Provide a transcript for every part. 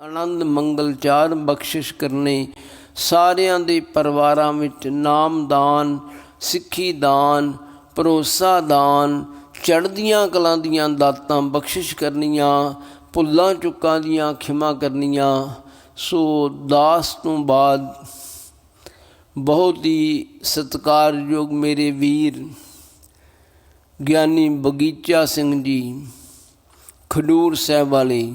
ਆਨੰਦ, ਮੰਗਲ, ਚਾਰ ਬਖਸ਼ਿਸ਼ ਕਰਨੇ, ਸਾਰਿਆਂ ਦੇ ਪਰਿਵਾਰਾਂ ਵਿੱਚ ਨਾਮਦਾਨ ਸਿੱਖੀ ਦਾਨ, ਭਰੋਸਾ ਦਾਨ, ਚੜ੍ਹਦੀਆਂ ਕਲਾਂ ਦੀਆਂ ਦਾਤਾਂ ਬਖਸ਼ਿਸ਼ ਕਰਨੀਆਂ, ਭੁੱਲਾਂ ਚੁੱਕਾਂ ਦੀਆਂ ਖਿਮਾ ਕਰਨੀਆਂ। ਸੋ ਦਾਸ ਤੋਂ ਬਾਅਦ ਬਹੁਤ ਹੀ ਸਤਿਕਾਰਯੋਗ ਮੇਰੇ ਵੀਰ ਗਿਆਨੀ ਬਗੀਚਾ ਸਿੰਘ ਜੀ, ਖਡੂਰ ਸਾਹਿਬ ਵਾਲੇ।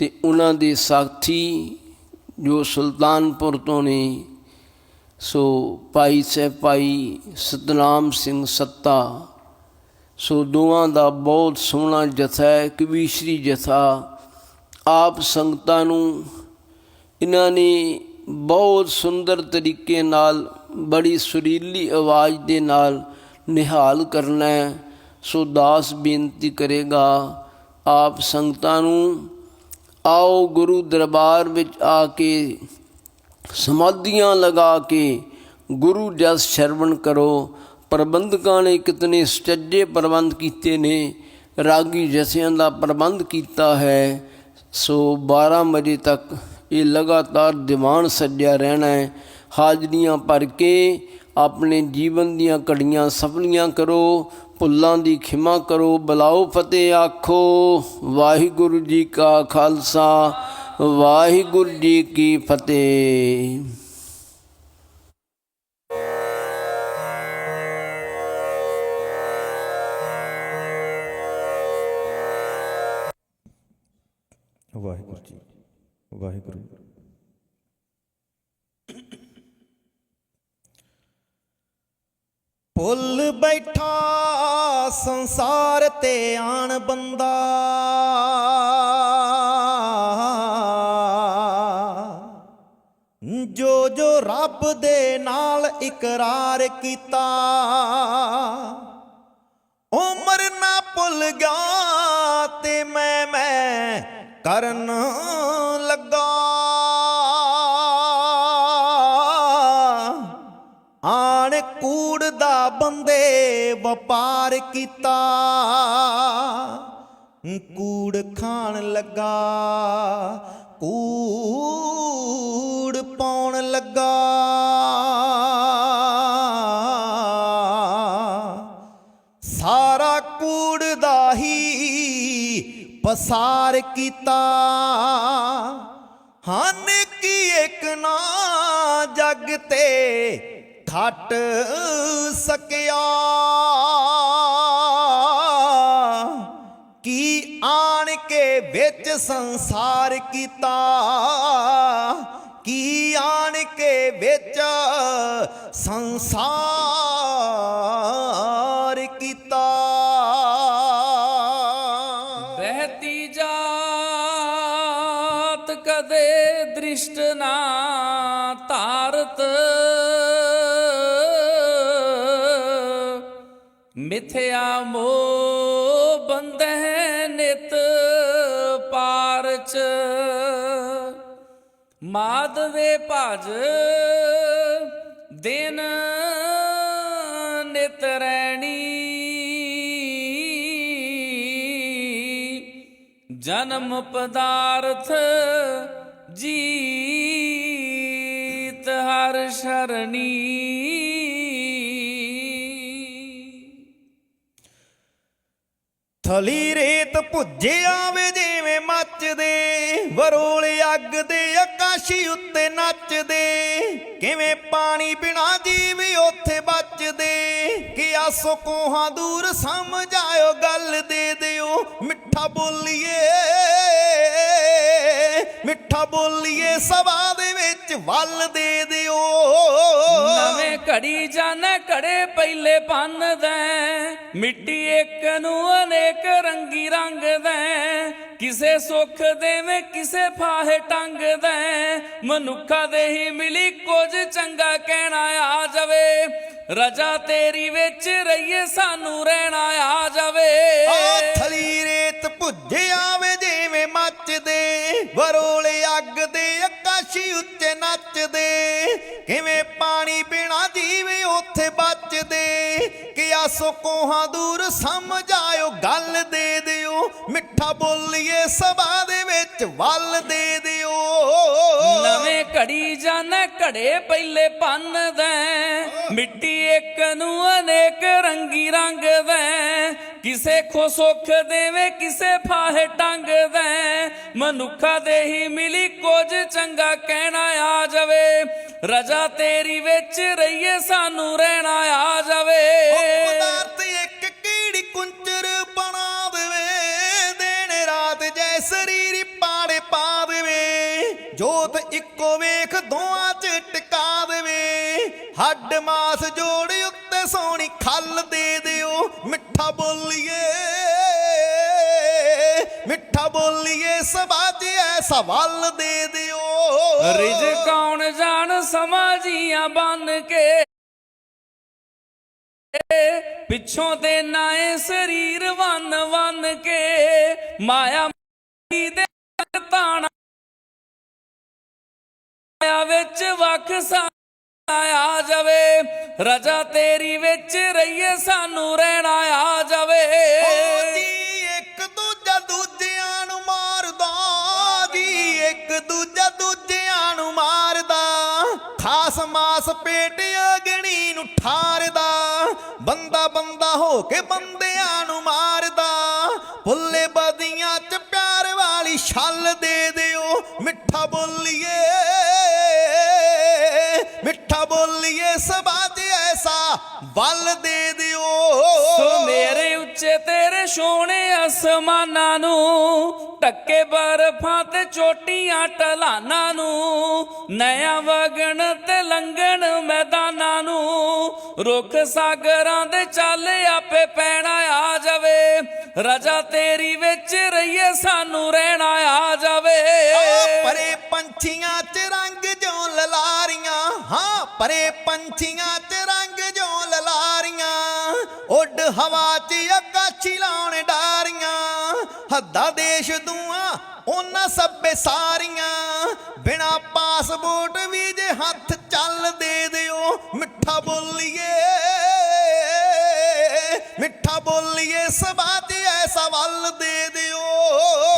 ਤੇ ਉਹਨਾਂ ਦੇ ਸਾਥੀ ਜੋ ਸੁਲਤਾਨਪੁਰ ਤੋਂ ਨੇ, ਸੋ ਭਾਈ ਸਾਹਿਬ ਭਾਈ ਸਤਨਾਮ ਸਿੰਘ ਸੱਤਾ, ਸੋ ਦੋਵਾਂ ਦਾ ਬਹੁਤ ਸੋਹਣਾ ਜਥਾ ਹੈ ਕਵੀਸ਼ਰੀ ਜਥਾ। ਆਪ ਸੰਗਤਾਂ ਨੂੰ ਇਹਨਾਂ ਨੇ ਬਹੁਤ ਸੁੰਦਰ ਤਰੀਕੇ ਨਾਲ, ਬੜੀ ਸੁਰੀਲੀ ਆਵਾਜ਼ ਦੇ ਨਾਲ ਨਿਹਾਲ ਕਰਨਾ ਸੋ ਦਾਸ ਬੇਨਤੀ ਕਰੇਗਾ ਆਪ ਸੰਗਤਾਂ ਨੂੰ ਆਓ ਗੁਰੂ ਦਰਬਾਰ ਵਿੱਚ ਆ ਕੇ ਸਮਾਧੀਆਂ ਲਗਾ ਕੇ ਗੁਰੂ ਜਸ ਸ਼ਰਵਣ ਕਰੋ। ਪ੍ਰਬੰਧਕਾਂ ਨੇ ਕਿਤਨੇ ਸਟੱਜੇ ਪ੍ਰਬੰਧ ਕੀਤੇ ਨੇ। ਰਾਗੀ ਜਸਿਆਂ ਦਾ ਪ੍ਰਬੰਧ ਕੀਤਾ ਹੈ। ਸੋ 12 ਵਜੇ ਤੱਕ ਇਹ ਲਗਾਤਾਰ ਦੀਵਾਨ ਸੱਜਿਆ ਰਹਿਣਾ ਹੈ। ਹਾਜ਼ਰੀਆਂ ਭਰ ਕੇ ਆਪਣੇ ਜੀਵਨ ਦੀਆਂ ਘੜੀਆਂ ਸਫਲੀਆਂ ਕਰੋ। ਭੁੱਲਾਂ ਦੀ ਖਿਮਾ ਕਰੋ, ਬਲਾਓ ਫਤਿਹ ਆਖੋ। ਵਾਹਿਗੁਰੂ ਜੀ ਕਾ ਖਾਲਸਾ, ਵਾਹਿਗੁਰੂ ਜੀ ਕੀ ਫਤਿਹ। ਵਾਹਿਗੁਰੂ ਜੀ, ਵਾਹਿਗੁਰੂ ਭੁੱਲ ਬੈਠਾ, ਸੰਸਾਰ ਤੇ ਆਣ ਬੰਦਾ। ਜੋ ਜੋ ਰੱਬ ਦੇ ਨਾਲ ਇਕਰਾਰ ਕੀਤਾ, ਉਮਰ ਨਾ ਭੁੱਲ ਗਿਆ ਤੇ ਮੈਂ ਮੈਂ ਕਰਨ ਲੱਗਾ ਬੰਦੇ ਵਪਾਰ ਕੀਤਾ। ਕੂੜ ਖਾਣ ਲੱਗਾ। ਕੂੜ ਪਾਉਣ ਲੱਗਾ। ਸਾਰਾ ਕੂੜ ਦਾ ਹੀ ਪਸਾਰ ਕੀਤਾ। ਹਨ ਕੀ ਇੱਕ ਨਾ ਜਗ ਤੇ ਖਟ ਸਕਿਆ। ਕੀ ਆਣ ਕੇ ਵਿੱਚ ਸੰਸਾਰ ਕੀਤਾ? ਕੀ ਆਣ ਕੇ ਵਿੱਚ ਸੰਸਾਰ ਮਿਥਿਆ ਮੋ ਬੰਧੈ ਨਿਤ ਪਾਰਚ। ਮਾਧਵੇ ਭਜ ਦਿਨ ਨਿਤ ਰੈਣੀ। ਜਨਮ ਪਦਾਰਥ ਜੀਤ ਹਰ ਸ਼ਰਣੀ। ਥਲੀ ਰੇਤ ਭੁੱਜੇ ਆਵੇ ਜਿਵੇਂ ਮੱਚਦੇ, ਵਰੋਲ ਅੱਗ ਦੇ ਆਕਾਸ਼ੀ ਉੱਤੇ ਨੱਚਦੇ। ਕਿਵੇਂ ਪਾਣੀ ਬਿਨਾ ਜੀਵ ਉੱਥੇ ਬਚਦੇ, ਕਿ ਆਸੋ ਕੋਹਾਂ ਦੂਰ ਸਮਝ ਆਇਓ ਗੱਲ ਦੇ ਦਿਓ। ਮਿੱਠਾ ਬੋਲੀਏ ਮਿੱਠਾ ਬੋਲੀਏ ਸਵਾ ਦੇ ਵਿੱਚ ਵੱਲ ਦੇ ਦਿਓ। ਨਵੇਂ ਘੜੀ ਜਾਣੇ ਘੜੇ ਪਹਿਲੇ ਪੰਨਦਾ ਮਿੱਟੀ ਇੱਕ ਨੂੰ ਅਨੇਕ ਰੰਗੀ ਰੰਗਦਾ ਕਿਸੇ ਸੁੱਖ ਦੇਵੇਂ ਕਿਸੇ ਫਾਹੇ ਟੰਗਦਾ ਮਨੁੱਖਾ ਦੇ ਹੀ ਮਿਲੀ ਕੁਝ ਚੰਗਾ ਕਹਿਣਾ ਆ ਜਾਵੇ। ਰਜਾ ਤੇਰੀ ਵਿੱਚ ਰਹੀਏ ਸਾਨੂੰ ਰਹਿਣਾ ਆ ਜਾਵੇ। ਆ ਥਲੀ ਰੇਤ ਭੁੱਜੇ ਆਵੇ ਜਿਵੇਂ ਮੱਚਦੇ ਆਕਾਸ਼ੀ ਉੱਤੇ ਕਿਵੇਂ ਪਾਣੀ ਬਿਨਾ ਜੀਵ ਉੱਥੇ ਬਚਦੇ ਆਸੋ ਕੋਹਾਂ ਦੂਰ ਸਮਝ ਆਇਓ ਗੱਲ ਦੇ ਦਿਓ ਮਿੱਠਾ ਬੋਲੀਏ ਸਭਾ ਦੇ ਵਿੱਚ ਵੱਲ ਦੇ ਦਿਓ। ਘੜੀ ਜਾਣਾ ਘੜੇ ਪਹਿਲੇ ਪੰਨਦਾ ਮਿੱਟੀ ਇੱਕ ਨੂੰ ਅਨੇਕ ਰੰਗੀ ਰੰਗਦਾ ਕਿਸੇ ਖੋ ਸੁੱਖ ਦੇਵੇ ਕਿਸੇ ਫਾਹੇ ਟੰਗਦਾ ਮਨੁੱਖਾ ਦੇ ਹੀ ਮਿਲੀ ਕੁਝ ਚੰਗਾ ਕਹਿਣਾ ਆ ਜਾਵੇ। ਰਜਾ ਤੇਰੀ ਵਿੱਚ ਰਹੀਏ ਸਾਨੂੰ ਰਹਿਣਾ ਆ ਜਾਵੇ। ਪਦਾਰਥ ਇੱਕ ਕੀੜੀ ਕੁੰਚਰ ਬਣਾ ਦੇਵੇ, ਦਿਨ ਰਾਤ ਜੈ ਸਰੀਰ ਪਾੜੇ ਪਾ ਦੇਵੇ। ਜੋਤ ਇੱਕੋ ਵੇਖ ਦੋਆਂ ਚ ਟਿਕਾ ਦੇਵੇ। ਹੱਡ ਮਾਸ ਜੋੜ ਉੱਤੇ ਸੋਹਣੀ ਖੱਲ ਦੇ ਦਿਓ। ਮਿੱਠਾ ਬੋਲੀਏ ਮਿੱਠਾ ਬੋਲੀਏ ਸਬਾਜ ਐਸਾ ਵੱਲ ਦੇ ਦਿਓ। ਰਿਜ ਕੌਣ ਜਾਣ ਸਮਾਜੀਆਂ ਬਨ ਕੇ ਪਿੱਛੋਂ ਤੇ ਨਾਏ ਸਰੀਰ ਵਨ ਵਨ ਕੇ, ਮਾਇਆ ਦੇ ਤਾਣਾ ਮਾਇਆ ਵਿੱਚ ਵਖ ਆ ਜਾਵੇ। ਰਜਾ ਤੇਰੀ ਵਿੱਚ ਰਹੀਏ, ਸਾਨੂੰ ਰਹਿਣਾ ਆ ਜਾਵੇ। ਮਾਸ ਪੇਟ ਅਗਣੀ ਨੂੰ ਠਾਰਦਾ, ਬੰਦਾ ਬੰਦਾ ਹੋ ਕੇ ਬੰਦਿਆਂ ਨੂੰ ਮਾਰਦਾ। ਭੁੱਲੇ ਬਦੀਆਂ ਚ ਪਿਆਰ ਵਾਲੀ ਛੱਲ ਦੇ ਦਿਓ, ਮਿੱਠਾ ਬੋਲੀਏ ਮਿੱਠਾ ਬੋਲੀਏ ਸਬਾਜ ਐਸਾ ਵੱਲ ਦੇ ਦਿਓ। ਸੋ ਮੇਰੇ ਉੱਚੇ ਤੇਰੇ ਸੋਹਣੇ ਅਸਮਾਨਾਂ ਨੂੰ ਟੱਕੇ ਬਰਫਾਂ ਤੇ ਚੋਟੀਆਂ ਢਲਾਨਾਂ ਨੂੰ ਨਇਆ ਵਗਣ ਤੇ ਲੰਘਣ ਮੈਦਾਨਾਂ ਨੂੰ, ਰੁੱਖ ਸਾਗਰਾਂ ਦੇ ਚੱਲ ਆਪੇ ਪੈਣਾ ਆ ਜਾਵੇ, ਰਜਾ ਤੇਰੀ ਵਿੱਚ ਰਹੀਏ ਸਾਨੂੰ ਰਹਿਣਾ ਆ ਜਾਵੇ। ਪਰੇ ਪੰਛੀਆਂ ਚ ਰੰਗ ਜੋ ਲਲਾਰੀਆਂ, ਹਾਂ ਪਰੇ ਪੰਛੀਆਂ ਚ ਰੰਗ ਜੋ ਲਲਾਰੀਆਂ, ਉੱਡ ਹਵਾ ਚ ਆਕਾਸ਼ੀ ਲਾਉਣ ਡਾਰੀਆਂ, ਹੱਦਾ ਦੇਸ਼ ਦੂਆਂ, ਉਹਨਾਂ ਸਭੇ ਸਾਰੀਆਂ। ਬਿਨਾ ਪਾਸਪੋਰਟ ਵੀ ਜੇ ਹੱਥ ਚੱਲ ਦੇ ਦਿਓ, ਮਿੱਠਾ ਬੋਲੀਏ।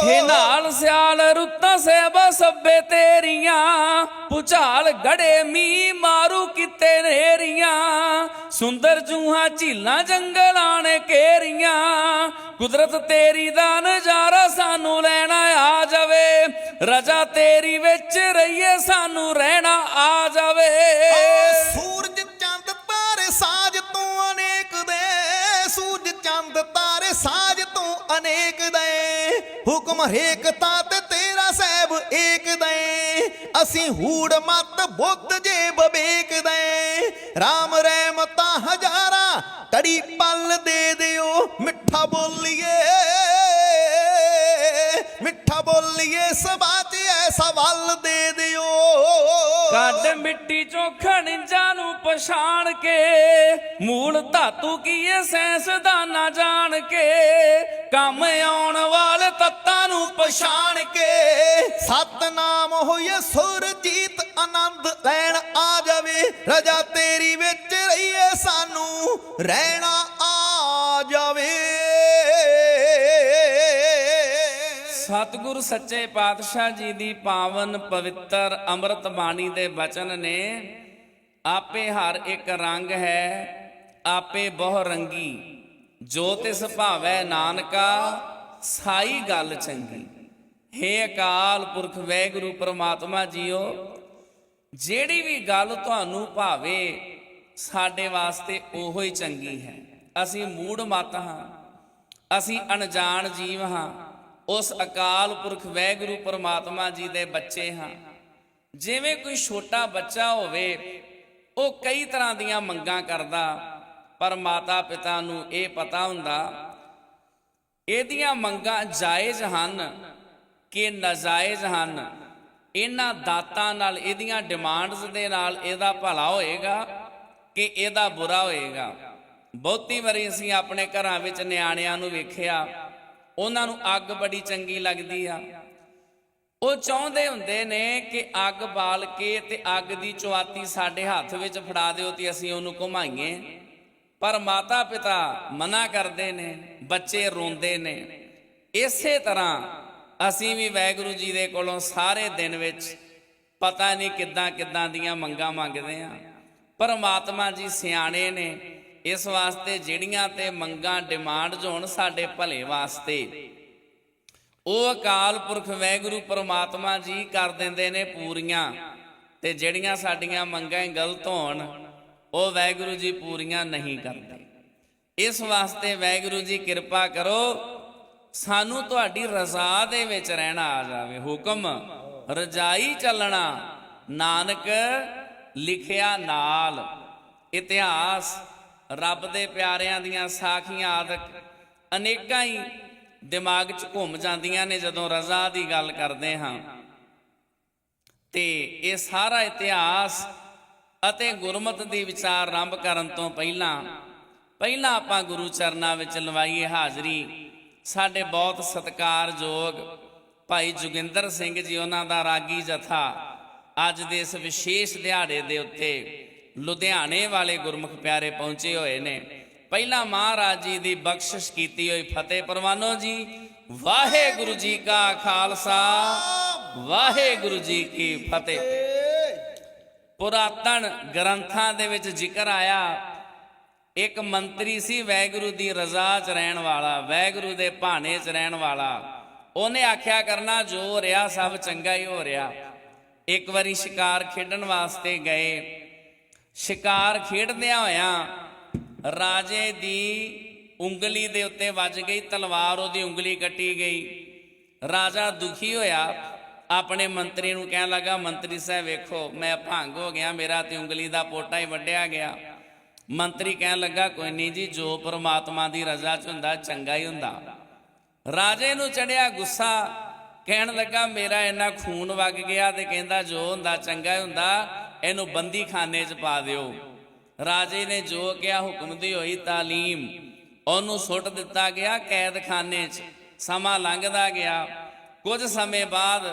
ਹੇ ਨਾਲ ਸਿਆਲ ਰੁੱਤਾਂ ਸਹਿਬਾ ਸੱਬੇ ਤੇਰੀਆਂ ਪੁਚਾਲ ਗੜੇ ਮੀ ਮਾਰੂ ਕਿਤੇ ਨੇਰੀਆਂ, ਸੁੰਦਰ ਜੂਹਾਂ ਝੀਲਾਂ ਜੰਗਲਾਂ ਨੇ ਘੇਰੀਆਂ ਕੁਦਰਤ ਤੇਰੀ ਦਾ ਨਜ਼ਾਰਾ ਸਾਨੂੰ ਲੈਣਾ ਆ ਜਾਵੇ, ਰਜਾ ਤੇਰੀ ਵਿੱਚ ਰਹੀਏ ਸਾਨੂੰ ਰਹਿਣਾ ਆ ਜਾਵੇ। ਸੂਰਜ ਚੰਦ ਤਾਰੇ ਸਾਜ ਤੋਂ ਅਨੇਕ ਦੇ, ਸੂਰਜ ਚੰਦ ਤਾਰੇ ਸਾਜ ਤੋਂ ਅਨੇਕ ਦੇ। ਹੁਕਮ ਹਰੇਕ ਤਾਂ ਤੇ ਤੇਰਾ ਸਹਿਬ ਏਕ ਦੇ ਅਸੀਂ ਹੂੜ ਮਤ ਬੁੱਧ ਜੇ ਬਵੇਕ ਦੇ RAM ਰਹਿਮਤਾਂ ਹਜ਼ਾਰਾਂ ਕੜੀ ਪਲ ਦੇ ਦਿਓ। ਮਿੱਠਾ ਬੋਲੀਏ ਮਿੱਠਾ ਬੋਲੀਏ ਸਬਾਜ ਐਸਾ ਵੱਲ ਦੇ ਦਿਓ। ਕੱਢ ਮਿੱਟੀ ਚੋਂ ਖਣਿਜਾਂ ਨੂੰ ਪਛਾਣ ਕੇ, ਮੂਲ ਧਾਤੂ ਕੀ ਏ, ਸੈਂਸ ਦਾ ਨਾ ਜਾਣ ਕੇ, ਕੰਮ ਆਉਣ ਵਾਲੇ ਤੱਤਾਂ ਨੂੰ ਪਛਾਣ ਕੇ। ਸਤਨਾਮ ਹੋਏ ਸੁਰਜੀਤ ਆਨੰਦ ਲੈਣ ਆ ਜਾਵੇ, ਰਜਾ ਤੇਰੀ ਵਿੱਚ ਰਹੀਏ ਸਾਨੂੰ, ਰਹਿਣਾ ਆ ਜਾਵੇ। ਸਤਿਗੁਰ ਸੱਚੇ ਪਾਤਸ਼ਾਹ ਜੀ ਦੀ ਪਾਵਨ ਪਵਿੱਤਰ ਅੰਮ੍ਰਿਤ ਬਾਣੀ ਦੇ ਬਚਨ ਨੇ, ਆਪੇ ਹਰ ਇੱਕ ਰੰਗ ਹੈ, ਆਪੇ ਬਹੁ ਰੰਗੀ, ਜੋ ਤਿਸ ਭਾਵੈ ਨਾਨਕਾ, ਸਾਈ ਗੱਲ ਚੰਗੀ। ਹੇ ਅਕਾਲ ਪੁਰਖ ਵੈਗੁਰੂ ਪ੍ਰਮਾਤਮਾ ਜੀਓ, ਜਿਹੜੀ ਵੀ ਗੱਲ ਤੁਹਾਨੂੰ ਭਾਵੇ, ਸਾਡੇ ਵਾਸਤੇ ਉਹੋ ਹੀ ਚੰਗੀ ਹੈ। ਅਸੀਂ ਮੂੜ ਮਤ ਹਾਂ, ਅਸੀਂ ਅਣਜਾਣ ਜੀਵ ਹਾਂ ਉਸ ਅਕਾਲ ਪੁਰਖ ਵੈਗੁਰੂ ਪਰਮਾਤਮਾ ਜੀ ਦੇ ਬੱਚੇ ਹਾਂ। ਜਿਵੇਂ ਕੋਈ ਛੋਟਾ ਬੱਚਾ ਹੋਵੇ, ਉਹ ਕਈ ਤਰ੍ਹਾਂ ਦੀਆਂ ਮੰਗਾਂ ਕਰਦਾ, ਪਰ ਮਾਤਾ ਪਿਤਾ ਨੂੰ ਇਹ ਪਤਾ ਹੁੰਦਾ, ਇਹਦੀਆਂ ਮੰਗਾਂ ਜਾਇਜ਼ ਹਨ ਕਿ ਨਾਜਾਇਜ਼ ਹਨ। ਇਹਨਾਂ ਦਾਤਾਂ ਨਾਲ, ਇਹਦੀਆਂ ਡਿਮਾਂਡਸ ਦੇ ਨਾਲ ਇਹਦਾ ਭਲਾ ਹੋਏਗਾ ਕਿ ਇਹਦਾ ਬੁਰਾ ਹੋਏਗਾ। ਬਹੁਤੀ ਵਾਰੀ ਅਸੀਂ ਆਪਣੇ ਘਰਾਂ ਵਿੱਚ ਨਿਆਣਿਆਂ ਨੂੰ ਵੇਖਿਆ ਉਹਨਾਂ ਨੂੰ ਅੱਗ ਬੜੀ ਚੰਗੀ ਲੱਗਦੀ ਆ। ਉਹ ਚਾਹੁੰਦੇ ਹੁੰਦੇ ਨੇ ਕਿ ਅੱਗ ਬਾਲ ਕੇ ਤੇ ਅੱਗ ਦੀ ਚੁਆਤੀ ਸਾਡੇ ਹੱਥ ਵਿੱਚ ਫੜਾ ਦਿਓ ਤੇ ਅਸੀਂ ਉਹਨੂੰ ਘੁਮਾਈਏ। ਪਰ ਮਾਤਾ ਪਿਤਾ ਮਨਾ ਕਰਦੇ ਨੇ, ਬੱਚੇ ਰੋਂਦੇ ਨੇ। ਇਸੇ ਤਰ੍ਹਾਂ ਅਸੀਂ ਵੀ ਵੈਗੁਰੂ ਜੀ ਦੇ ਕੋਲੋਂ ਸਾਰੇ ਦਿਨ ਵਿੱਚ ਪਤਾ ਨਹੀਂ ਕਿੱਦਾਂ ਕਿੱਦਾਂ ਦੀਆਂ ਮੰਗਾਂ ਮੰਗਦੇ ਆ। ਪਰਮਾਤਮਾ ਜੀ ਸਿਆਣੇ ਨੇ ਇਸ ਵਾਸਤੇ ਜਿਹੜੀਆਂ ਤੇ ਮੰਗਾਂ ਡਿਮਾਂਡ ਹੋਣ ਸਾਡੇ ਭਲੇ ਵਾਸਤੇ। ਉਹ ਅਕਾਲ ਪੁਰਖ ਵੈਗੁਰੂ ਪਰਮਾਤਮਾ ਜੀ ਕਰ ਦਿੰਦੇ ਨੇ ਪੂਰੀਆਂ ਤੇ ਜਿਹੜੀਆਂ ਸਾਡੀਆਂ ਮੰਗਾਂ ਗਲਤ ਹੋਣ, ਉਹ ਵੈਗੁਰੂ ਜੀ ਪੂਰੀਆਂ ਨਹੀਂ ਕਰਦੇ। ਇਸ ਵਾਸਤੇ ਵੈਗੁਰੂ ਜੀ ਕਿਰਪਾ ਕਰੋ, ਸਾਨੂੰ ਤੁਹਾਡੀ ਰਜ਼ਾ ਦੇ ਵਿੱਚ ਰਹਿਣਾ ਆ ਜਾਵੇ। ਹੁਕਮ, ਰਜਾਈ ਚੱਲਣਾ, ਨਾਨਕ ਲਿਖਿਆ ਨਾਲ। ਇਤਿਹਾਸ ਰੱਬ ਦੇ ਪਿਆਰਿਆਂ ਦੀਆਂ ਸਾਖੀਆਂ ਆਦਿਕ ਅਨੇਕਾਂ ਹੀ ਦਿਮਾਗ 'ਚ ਘੁੰਮ ਜਾਂਦੀਆਂ ਨੇ ਜਦੋਂ ਰਜ਼ਾ ਦੀ ਗੱਲ ਕਰਦੇ ਹਾਂ। ਤੇ ਇਹ ਸਾਰਾ ਇਤਿਹਾਸ ਅਤੇ ਗੁਰਮਤ ਦੀ ਵਿਚਾਰ ਆਰੰਭ ਕਰਨ ਤੋਂ ਪਹਿਲਾਂ ਪਹਿਲਾਂ ਆਪਾਂ ਗੁਰੂ ਚਰਨਾਂ ਵਿੱਚ ਲਵਾਈਏ ਹਾਜ਼ਰੀ, ਸਾਡੇ ਬਹੁਤ ਸਤਿਕਾਰਯੋਗ ਭਾਈ ਜੋਗਿੰਦਰ ਸਿੰਘ ਜੀ ਉਹਨਾਂ ਦਾ ਰਾਗੀ ਜਥਾ ਅੱਜ ਦੇ ਇਸ ਵਿਸ਼ੇਸ਼ ਦਿਹਾੜੇ ਦੇ ਉੱਤੇ ਲੁਧਿਆਣੇ ਵਾਲੇ ਗੁਰਮੁਖ ਪਿਆਰੇ ਪਹੁੰਚੇ ਹੋਏ ਨੇ। ਪਹਿਲਾਂ ਮਹਾਰਾਜ ਜੀ ਦੀ ਬਖਸ਼ਿਸ਼ ਕੀਤੀ ਹੋਈ ਫਤਿਹ ਪ੍ਰਵਾਨੋ ਜੀ। ਵਾਹਿਗੁਰੂ ਜੀ ਕਾ ਖਾਲਸਾ, ਵਾਹਿਗੁਰੂ ਜੀ ਕੀ ਫਤਿਹ। ਪੁਰਾਤਨ ਗ੍ਰੰਥਾਂ ਦੇ ਵਿੱਚ ਜ਼ਿਕਰ ਆਇਆ, ਇੱਕ ਮੰਤਰੀ ਸੀ ਵੈਗੁਰੂ ਦੀ ਰਜ਼ਾ 'ਚ ਰਹਿਣ ਵਾਲਾ ਵੈਗੁਰੂ ਦੇ ਭਾਣੇ 'ਚ ਰਹਿਣ ਵਾਲਾ। ਉਹਨੇ ਆਖਿਆ, ਕਰਨਾ ਜੋ ਰਿਹਾ ਸਭ ਚੰਗਾ ਹੀ ਹੋ ਰਿਹਾ। ਇੱਕ ਵਾਰੀ ਸ਼ਿਕਾਰ ਖੇਡਣ ਵਾਸਤੇ ਗਏ। ਸ਼ਿਕਾਰ ਖੇਡਦਿਆਂ ਹੋਇਆਂ ਰਾਜੇ ਦੀ ਉਂਗਲੀ ਦੇ ਉੱਤੇ ਵੱਜ ਗਈ, ਤਲਵਾਰ ਉਹਦੀ ਉਂਗਲੀ ਕੱਟੀ ਗਈ। ਰਾਜਾ ਦੁਖੀ ਹੋਇਆ, ਆਪਣੇ ਮੰਤਰੀ ਨੂੰ ਕਹਿਣ ਲੱਗਾ, ਮੰਤਰੀ ਸਾਹਿਬ ਵੇਖੋ, ਮੈਂ ਭੰਗ ਹੋ ਗਿਆ, ਮੇਰਾ ਤੇ ਉਂਗਲੀ ਦਾ ਪੋਟਾ ਹੀ ਵੱਢਿਆ ਗਿਆ। ਮੰਤਰੀ ਕਹਿਣ ਲੱਗਾ, ਕੋਈ ਨਹੀਂ ਜੀ, ਜੋ ਪ੍ਰਮਾਤਮਾ ਦੀ ਰਜ਼ਾ ਚ ਹੁੰਦਾ, ਚੰਗਾ ਹੀ ਹੁੰਦਾ। ਰਾਜੇ ਨੂੰ ਚੜਿਆ ਗੁੱਸਾ, ਕਹਿਣ ਲੱਗਾ, ਮੇਰਾ ਇੰਨਾ ਖੂਨ ਵਗ ਗਿਆ ਤੇ ਕਹਿੰਦਾ ਜੋ ਹੁੰਦਾ, ਚੰਗਾ ਹੀ ਹੁੰਦਾ। ਇਹਨੂੰ ਬੰਦੀ ਖਾਨੇ 'ਚ ਪਾ ਦਿਓ। ਰਾਜੇ ਨੇ ਜੋ ਕਿਹਾ ਹੁਕਮ ਦੀ ਹੋਈ ਤਾਲੀਮ, ਉਹਨੂੰ ਸੁੱਟ ਦਿੱਤਾ ਗਿਆ ਕੈਦਖਾਨੇ 'ਚ। ਸਮਾਂ ਲੰਘਦਾ ਗਿਆ। ਕੁਝ ਸਮੇਂ ਬਾਅਦ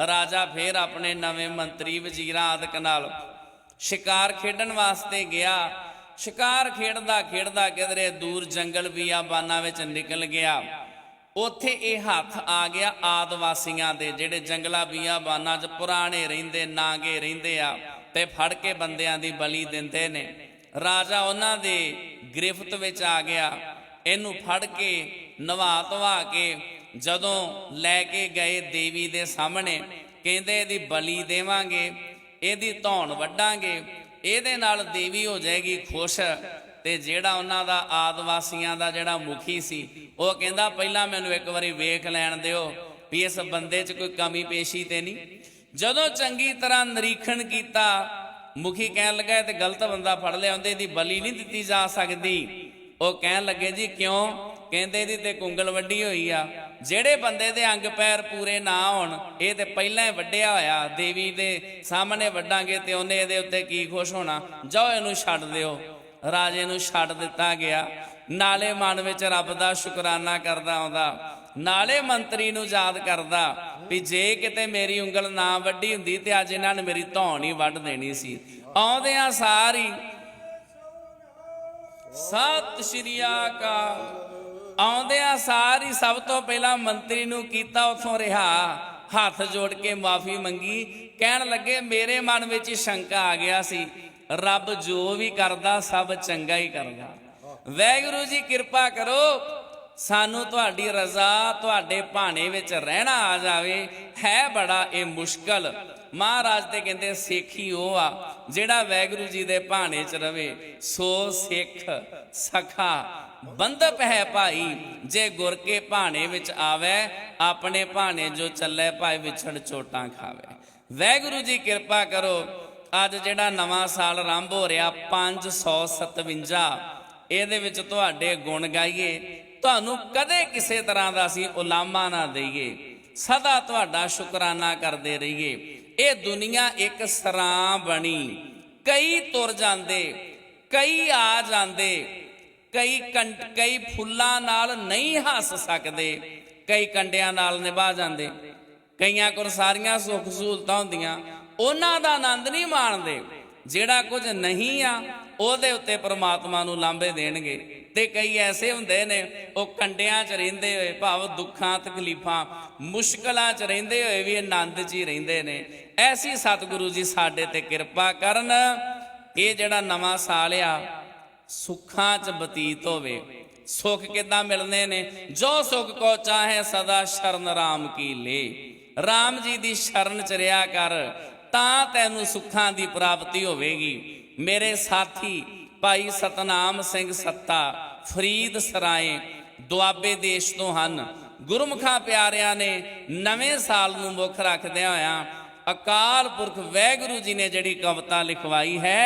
ਰਾਜਾ ਫੇਰ ਆਪਣੇ ਨਵੇਂ ਮੰਤਰੀ ਵਜ਼ੀਰਾਂ ਆਦਿਕ ਨਾਲ ਸ਼ਿਕਾਰ ਖੇਡਣ ਵਾਸਤੇ ਗਿਆ। ਸ਼ਿਕਾਰ ਖੇਡਦਾ ਖੇਡਦਾ ਕਿਧਰੇ ਦੂਰ ਜੰਗਲ ਬਿਆਬਾਨਾਂ ਵਿੱਚ ਨਿਕਲ ਗਿਆ। ਉੱਥੇ ਇਹ ਹੱਥ ਆ ਗਿਆ ਆਦਿਵਾਸੀਆਂ ਦੇ, ਜਿਹੜੇ ਜੰਗਲਾ ਬਿਆਬਾਨਾਂ 'ਚ ਪੁਰਾਣੇ ਰਹਿੰਦੇ, ਨਾਗੇ ਰਹਿੰਦੇ ਆ। ਤੇ ਫੜ ਕੇ ਬੰਦਿਆਂ ਦੀ ਬਲੀ ਦਿੰਦੇ ਨੇ। ਰਾਜਾ ਉਹਨਾਂ ਦੇ ਗ੍ਰਿਫਤ ਵਿੱਚ ਆ ਗਿਆ। ਇਹਨੂੰ ਫੜ ਕੇ, ਨਵਾ ਧਵਾ ਕੇ, ਜਦੋਂ ਲੈ ਕੇ ਗਏ ਦੇਵੀ ਦੇ ਸਾਹਮਣੇ, ਕਹਿੰਦੇ ਇਹਦੀ ਬਲੀ ਦੇਵਾਂਗੇ, ਇਹਦੀ ਧੌਣ ਵੱਢਾਂਗੇ, ਇਹਦੇ ਨਾਲ ਦੇਵੀ ਹੋ ਜਾਏਗੀ ਖੁਸ਼। ਤੇ ਜਿਹੜਾ ਉਹਨਾਂ ਦਾ ਆਦਿਵਾਸੀਆਂ ਦਾ ਜਿਹੜਾ ਮੁਖੀ ਸੀ, ਉਹ ਕਹਿੰਦਾ, ਪਹਿਲਾਂ ਮੈਨੂੰ ਇੱਕ ਵਾਰੀ ਵੇਖ ਲੈਣ ਦਿਓ ਵੀ ਇਸ ਬੰਦੇ 'ਚ ਕੋਈ ਕਮੀ ਪੇਸ਼ੀ ਤੇ ਨਹੀਂ? ਜਦੋਂ ਚੰਗੀ ਤਰ੍ਹਾਂ ਨਿਰੀਖਣ ਕੀਤਾ, ਮੁਖੀ ਕਹਿਣ ਲੱਗਾ ਤੇ ਗਲਤ ਬੰਦਾ ਫੜ ਲਿਆ, ਉਹਦੇ ਦੀ ਬਲੀ ਨਹੀਂ ਦਿੱਤੀ ਜਾ ਸਕਦੀ। ਉਹ ਕਹਿਣ ਲੱਗੇ, ਜੀ ਕਿਉਂ? ਕਹਿੰਦੇ, ਇਹਦੀ ਤੇ ਕੁੰਗਲ ਵੱਡੀ ਹੋਈ ਆ। ਜਿਹੜੇ ਬੰਦੇ ਦੇ ਅੰਗ ਪੈਰ ਪੂਰੇ ਨਾ ਹੋਣ, ਇਹ ਤੇ ਪਹਿਲਾਂ ਹੀ ਵੱਡਿਆ ਹੋਇਆ, ਦੇਵੀ ਦੇ ਸਾਹਮਣੇ ਵੱਡਾਂਗੇ ਤੇ ਉਹਨੇ ਇਹਦੇ ਉੱਤੇ ਕੀ ਖੁਸ਼ ਹੋਣਾ? ਜਾਓ ਇਹਨੂੰ ਛੱਡ ਦਿਓ। ਰਾਜੇ ਨੂੰ ਛੱਡ ਦਿੱਤਾ ਗਿਆ। ਨਾਲੇ ਮਨ ਵਿੱਚ ਰੱਬ ਦਾ ਸ਼ੁਕਰਾਨਾ ਕਰਦਾ ਆਉਂਦਾ। ਨਾਲੇ ਮੰਤਰੀ ਨੂੰ ਯਾਦ ਕਰਦਾ ਵੀ ਜੇ ਕਿਤੇ ਮੇਰੀ ਉਂਗਲ ਨਾ ਵੱਡੀ ਹੁੰਦੀ ਤੇ ਅੱਜ ਇਹਨਾਂ ਨੇ ਮੇਰੀ ਧੌਣ ਹੀ ਵੱਢ ਦੇਣੀ ਸੀ। ਆਉਂਦਿਆਂ ਸਾਰੀ ਸਤਿ ਸ਼੍ਰੀ ਅਕਾਲ। ਆਉਂਦਿਆਂ ਸਾਰੀ ਸਭ ਤੋਂ ਪਹਿਲਾਂ ਮੰਤਰੀ ਨੂੰ ਕੀਤਾ ਉਥੋਂ ਰਿਹਾ। ਹੱਥ ਜੋੜ ਕੇ ਮਾਫੀ ਮੰਗੀ। ਕਹਿਣ ਲੱਗੇ, ਮੇਰੇ ਮਨ ਵਿੱਚ ਸ਼ੰਕਾ ਆ ਗਿਆ ਸੀ। ਰੱਬ ਜੋ ਵੀ ਕਰਦਾ, ਸਭ ਚੰਗਾ ਹੀ ਕਰਦਾ। ਵੈਗੁਰੂ ਜੀ, ਕਿਰਪਾ ਕਰੋ। ਸਾਨੂੰ ਤੁਹਾਡੀ ਰਜ਼ਾ ਤੁਹਾਡੇ ਭਾਣੇ ਵਿੱਚ ਰਹਿਣਾ ਆ ਜਾਵੇ, ਹੈ ਬੜਾ ਇਹ ਮੁਸ਼ਕਲ। ਮਹਾਰਾਜ ਤੇ ਕਹਿੰਦੇ, ਸੇਖੀ ਉਹ ਆ, ਜਿਹੜਾ ਵੈਗੁਰੂ ਜੀ ਦੇ ਭਾਣੇ 'ਚ ਰਵੇ, ਸੋ ਸਿੱਖ ਸਖਾ। ਬੰਦਪ ਹੈ ਭਾਈ, ਜੇ ਗੁਰ ਕੇ ਭਾਣੇ ਵਿੱਚ ਆਵੇ, ਆਪਣੇ ਭਾਣੇ ਜੋ ਚੱਲੇ ਭਾਈ ਵਿਛੜ ਚੋਟਾਂ ਖਾਵੇ। ਵੈਗੁਰੂ ਜੀ ਕਿਰਪਾ ਕਰੋ, ਅੱਜ ਜਿਹੜਾ ਨਵਾਂ ਸਾਲ ਆਰੰਭ ਹੋ ਰਿਹਾ 557 ਇਹਦੇ ਵਿੱਚ ਤੁਹਾਡੇ ਗੁਣ ਗਾਈਏ। ਤੁਹਾਨੂੰ ਕਦੇ ਕਿਸੇ ਤਰ੍ਹਾਂ ਦਾ ਅਸੀਂ ਉਲਾਮਾ ਨਾ ਦਈਏ। ਸਦਾ ਤੁਹਾਡਾ ਸ਼ੁਕਰਾਨਾ ਕਰਦੇ ਰਹੀਏ। ਇਹ ਦੁਨੀਆ ਇੱਕ ਸਰਾਂ ਬਣੀ। ਕਈ ਤੁਰ ਜਾਂਦੇ, ਕਈ ਆ ਜਾਂਦੇ, ਕਈ ਕੰਟ ਕਈ ਫੁੱਲਾਂ ਨਾਲ ਨਹੀਂ ਹੱਸ ਸਕਦੇ, ਕਈ ਕੰਡਿਆਂ ਨਾਲ ਨਿਭਾ ਜਾਂਦੇ। ਕਈਆਂ ਕੋਲ ਸਾਰੀਆਂ ਸੁੱਖ ਸਹੂਲਤਾਂ ਹੁੰਦੀਆਂ, ਉਹਨਾਂ ਦਾ ਆਨੰਦ ਨਹੀਂ ਮਾਣਦੇ। ਜਿਹੜਾ ਕੁਝ ਨਹੀਂ ਆ, ਉਹਦੇ ਉੱਤੇ ਪ੍ਰਮਾਤਮਾ ਨੂੰ ਲਾਂਭੇ ਦੇਣਗੇ। ਤੇ ਕਈ ਐਸੇ ਹੁੰਦੇ ਨੇ, ਉਹ ਕੰਡਿਆਂ 'ਚ ਰਹਿੰਦੇ ਹੋਏ, ਭਾਵ ਦੁੱਖਾਂ, ਤਕਲੀਫਾਂ, ਮੁਸ਼ਕਲਾਂ 'ਚ ਰਹਿੰਦੇ ਹੋਏ ਵੀ ਆਨੰਦ 'ਚ ਹੀ ਰਹਿੰਦੇ ਨੇ। ਐਸੀ ਸਤਿਗੁਰੂ ਜੀ ਸਾਡੇ ਤੇ ਕਿਰਪਾ ਕਰਨ, ਇਹ ਜਿਹੜਾ ਨਵਾਂ ਸਾਲ ਆ, ਸੁੱਖਾਂ 'ਚ ਬਤੀਤ ਹੋਵੇ। ਸੁੱਖ ਕਿੱਦਾਂ ਮਿਲਨੇ ਨੇ? ਜੋ ਸੁੱਖ ਕੋ ਚਾਹੇ ਸਦਾ ਸ਼ਰਨ ਰਾਮ ਕੀ ਲੇ। ਰਾਮ ਜੀ ਦੀ ਸ਼ਰਨ ਚ ਰਿਆ ਕਰ, ਤਾਂ ਤੈਨੂੰ ਸੁੱਖਾਂ ਦੀ ਪ੍ਰਾਪਤੀ ਹੋਵੇਗੀ। ਮੇਰੇ ਸਾਥੀ ਭਾਈ ਸਤਨਾਮ ਸਿੰਘ ਸੱਤਾ, ਫਰੀਦ ਸਰਾਏ, ਦੁਆਬੇ ਦੇਸ਼ ਤੋਂ ਹਨ। ਗੁਰਮੁਖਾਂ ਪਿਆਰਿਆਂ ਨੇ ਨਵੇਂ ਸਾਲ ਨੂੰ ਮੁੱਖ ਰੱਖਦਿਆਂ ਹੋਇਆਂ ਅਕਾਲ ਪੁਰਖ ਵਾਹਿਗੁਰੂ ਜੀ ਨੇ ਜਿਹੜੀ ਕਵਿਤਾ ਲਿਖਵਾਈ ਹੈ